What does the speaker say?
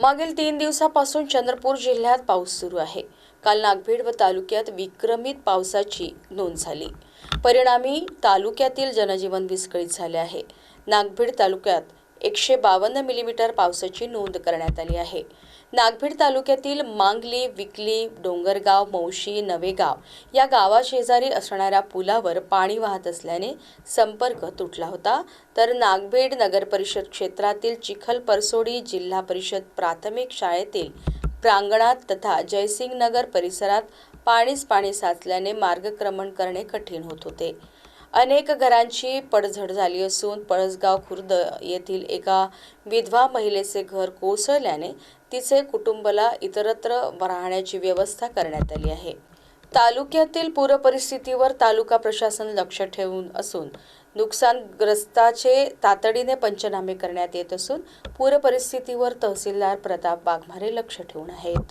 मागील तीन दिवसापासून चंद्रपूर जिल्ह्यात पाऊस सुरू आहे. काल नागभीड व तालुक्यात विक्रमित पावसाची नोंद झाली. परिणामी तालुक्यातील जनजीवन विस्कळीत झाले आहे. नागभीड तालुक्यात एकशे बावन्न मिलीमीटर पावसाची नोंद करण्यात आली आहे. नागभीड तालुक्यातील मांगली विकली डोंगरगाव मौशी नवेगाव या गावाशेजारी असणाऱ्या पुलावर पाणी वाहत असल्याने संपर्क तुटला होता. तर नागभीड नगर परिषद क्षेत्रातील चिखल परसोडी जिल्हा परिषद प्राथमिक शाळेतील प्रांगणात तथा जयसिंग नगर परिसरात पाणीच पाणी साचल्याने मार्गक्रमण करणे कठीण होत होते. अनेक घरांची पडझड झाली असून पळसगाव खुर्द येथील एका विधवा महिलेचे घर कोसळल्याने तिचे कुटुंबाला इतरत्र राहण्याची व्यवस्था करण्यात आली आहे. तालुक्यातील पूरपरिस्थितीवर तालुका प्रशासन लक्ष ठेवून असून नुकसानग्रस्ताचे तातडीने पंचनामे करण्यात येत असून पूरपरिस्थितीवर तहसीलदार प्रताप वाघमारे लक्ष ठेवून आहेत.